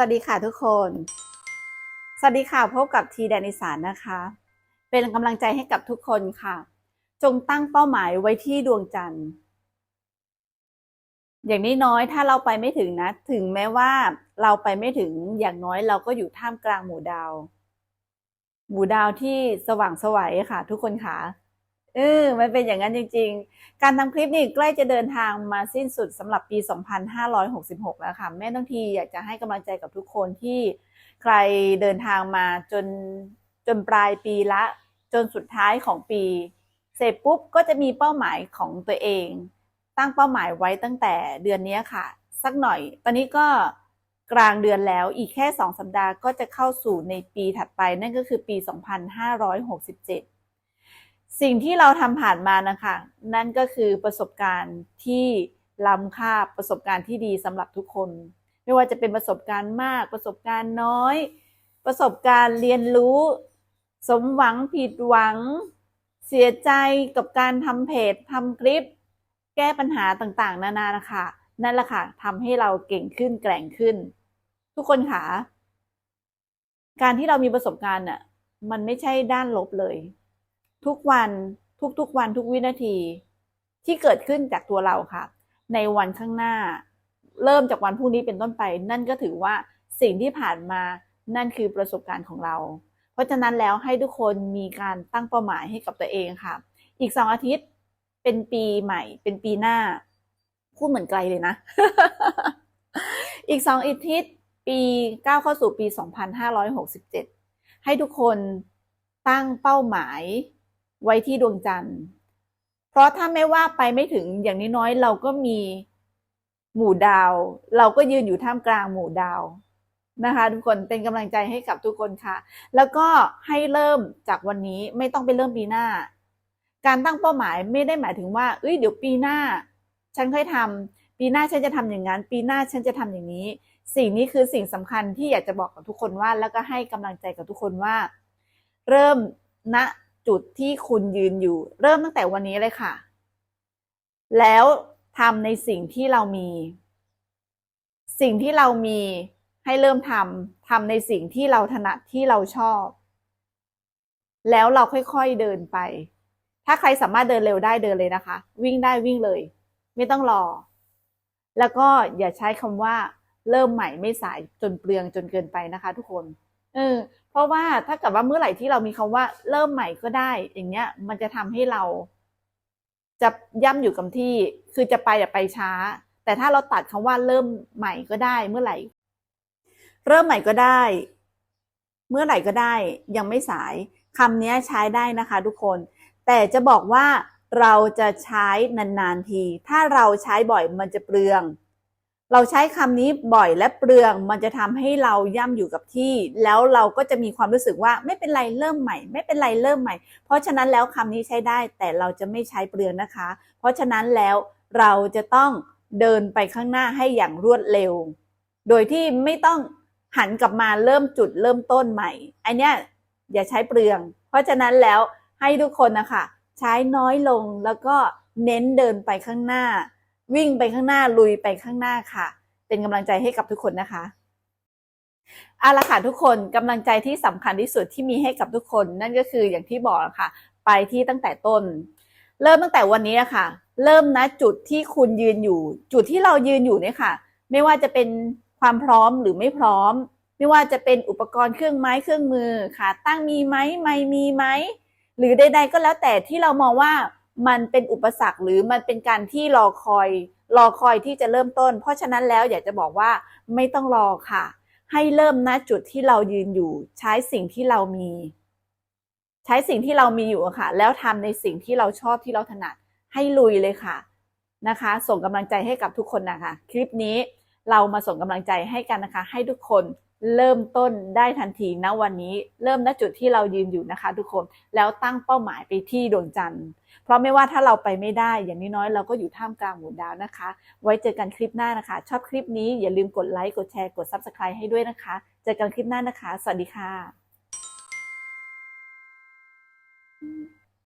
สวัสดีค่ะทุกคน สวัสดีค่ะพบกับทีแดนอีสานนะคะ เป็นกำลังใจให้กับทุกคนค่ะ จงตั้งเป้าหมายไว้ที่ดวงจันทร์ อย่างนี้น้อยๆถ้าเราไปไม่ถึงนะ ถึงแม้ว่าเราไปไม่ถึงอย่างน้อยเราก็อยู่ท่ามกลางหมู่ดาว หมู่ดาวที่สว่างสวัยค่ะ ทุกคนค่ะ เออมันเป็นอย่างนั้นจริง ๆ การทำคลิปนี่ใกล้จะเดินทางมาสิ้นสุดสำหรับปี 2566 แล้วค่ะ แม่ต้องทีอยากจะให้กำลังใจกับทุกคนที่ใครเดินทางมาจนจนปลายปีละ จนสุดท้ายของปี เสร็จปุ๊บก็จะมีเป้าหมายของตัวเอง ตั้งเป้าหมายไว้ตั้งแต่เดือนนี้ค่ะ สักหน่อย ตอนนี้ก็กลางเดือนแล้วอีกแค่ 2 สัปดาห์ก็จะเข้าสู่ในปีถัดไปนั่นก็คือปี 2567 สิ่งที่เราทำผ่านมานะคะ นั่นก็คือประสบการณ์ที่ล้ำค่าประสบการณ์ที่ดีสำหรับทุกคน ไม่ว่าจะเป็นประสบการณ์มากประสบการณ์น้อย ประสบการณ์เรียนรู้ สมหวังผิดหวัง เสียใจกับการทำเพจทำคลิป แก้ปัญหาต่างๆ นานานะคะนั่นแหละค่ะทำให้เราเก่งขึ้นแกร่งขึ้น ทุกคนค่ะการที่เรามีประสบการณ์น่ะมันไม่ใช่ด้านลบเลย ทุกวันทุกๆวันทุกวินาที ที่เกิดขึ้นจากตัวเราค่ะ ในวันข้างหน้า เริ่มจากวันพรุ่งนี้เป็นต้นไป นั่นก็ถือว่าสิ่งที่ผ่านมานั่นคือประสบการณ์ของเรา เพราะฉะนั้นแล้วให้ทุกคนมีการตั้งเป้าหมายให้กับตัวเองค่ะ อีกสองอาทิตย์เป็นปีใหม่ เป็นปีหน้า พูดเหมือนไกลเลยนะ อีกสองอาทิตย์ปีก้าวเข้าสู่ปี 2567 ให้ทุกคนตั้งเป้าหมาย ไว้ที่ดวงจันทร์ เพราะถ้าไม่ว่าไปไม่ถึงอย่างน้อยๆเราก็มีหมู่ดาว เราก็ยืนอยู่ท่ามกลางหมู่ดาวนะคะ ทุกคนเป็นกำลังใจให้กับทุกคนค่ะ แล้วก็ให้เริ่มจากวันนี้ไม่ต้องไปเริ่มปีหน้า การตั้งเป้าหมายไม่ได้หมายถึงว่าเอ้ยเดี๋ยวปีหน้า ฉันค่อยทำปีหน้าฉันจะทำอย่างนั้น ปีหน้าฉันจะทำอย่างนี้ สิ่งนี้คือสิ่งสำคัญที่อยากจะบอกกับทุกคนว่า แล้วก็ให้กำลังใจกับทุกคนว่า เริ่มณ จุดที่คุณยืนอยู่ เริ่มตั้งแต่วันนี้เลยค่ะ แล้วทำในสิ่งที่เรามี สิ่งที่เรามีให้เริ่มทำทำในสิ่งที่เราถนัดที่เราชอบ แล้วเราค่อยๆเดินไป ถ้าใครสามารถเดินเร็วได้เดินเลยนะคะ วิ่งได้วิ่งเลย ไม่ต้องรอ แล้วก็อย่าใช้คำว่า เริ่มใหม่ไม่สายจนเปลืองจนเกินไปนะคะ ทุกคน เออเราะว่าถ้าเกิดว่าเมื่อไหร่ที่เรามีคำว่าเริ่มใหม่ก็ได้ อย่างเงี้ย มันจะทำให้เรา จะย่ำอยู่กับที่ คือจะไปอย่ไปช้า แต่ถ้าเราตัดคำว่าเริ่มใหม่ก็ได้ เมื่อไหร่ เริ่มใหม่ก็ได้ เมื่อไหร่ก็ได้ ยังไม่สายคำนี้ใช้ได้นะคะ ทุกคน แต่จะบอกว่าเราจะใช้นานๆที ถ้าเราใช้บ่อยมันจะเปลือง เราใช้คำนี้บ่อยและเปลืองมันจะทำให้เราย่ำอยู่กับที่ แล้วเราก็จะมีความรู้สึกว่าไม่เป็นไรเริ่มใหม่ ไม่เป็นไรเริ่มใหม่ เพราะฉะนั้นแล้วคำนี้ใช้ได้แต่เราจะไม่ใช้เปลืองนะคะ เพราะฉะนั้นแล้วเราจะต้องเดินไปข้างหน้าให้อย่างรวดเร็ว โดยที่ไม่ต้องหันกลับมาเริ่มจุดเริ่มต้นใหม่อันเนี้ยอย่าใช้เปลือง เพราะฉะนั้นแล้วให้ทุกคนนะคะใช้น้อยลงแล้วก็เน้นเดินไปข้างหน้า วิ่งไปข้างหน้าลุยไปข้างหน้าค่ะ เป็นกำลังใจให้กับทุกคนนะคะเอาละค่ะทุกคนกำลังใจที่สำคัญที่สุดที่มีให้กับทุกคน นั่นก็คืออย่างที่บอกค่ะ ไปที่ตั้งแต่ต้น เริ่มตั้งแต่วันนี้ค่ะ เริ่มนะจุดที่คุณยืนอยู่ จุดที่เรายืนอยู่เนี่ยค่ะ ไม่ว่าจะเป็นความพร้อมหรือไม่พร้อม ไม่ว่าจะเป็นอุปกรณ์เครื่องไม้เครื่องมือขาตั้งมีไหมไม่มีไหมหรือใด ๆ ก็แล้วแต่ที่เรามองว่า มันเป็นอุปสรรคหรือมันเป็นการที่รอคอยรอคอยที่จะเริ่มต้น เพราะฉะนั้นแล้วอยากจะบอกว่าไม่ต้องรอค่ะ ให้เริ่มณจุดที่เรายืนอยู่ ใช้สิ่งที่เรามี ใช้สิ่งที่เรามีอยู่ค่ะ แล้วทำในสิ่งที่เราชอบที่เราถนัดให้ลุยเลยค่ะนะคะ ส่งกำลังใจให้กับทุกคนนะคะ คลิปนี้เรามาส่งกำลังใจให้กันนะคะ ให้ทุกคน เริ่มต้นได้ทันทีณวันนี้เริ่มณจุดที่เรายืนอยู่นะคะ ทุกคนแล้วตั้งเป้าหมายไปที่ดวงจันทร์ เพราะไม่ว่าถ้าเราไปไม่ได้ อย่างน้อยๆเราก็อยู่ท่ามกลางหมู่ดาวนะคะ ไว้เจอกันคลิปหน้านะคะ ชอบคลิปนี้อย่าลืมกดไลค์กดแชร์กด Subscribe ให้ด้วยนะคะ เจอกันคลิปหน้านะคะ สวัสดีค่ะ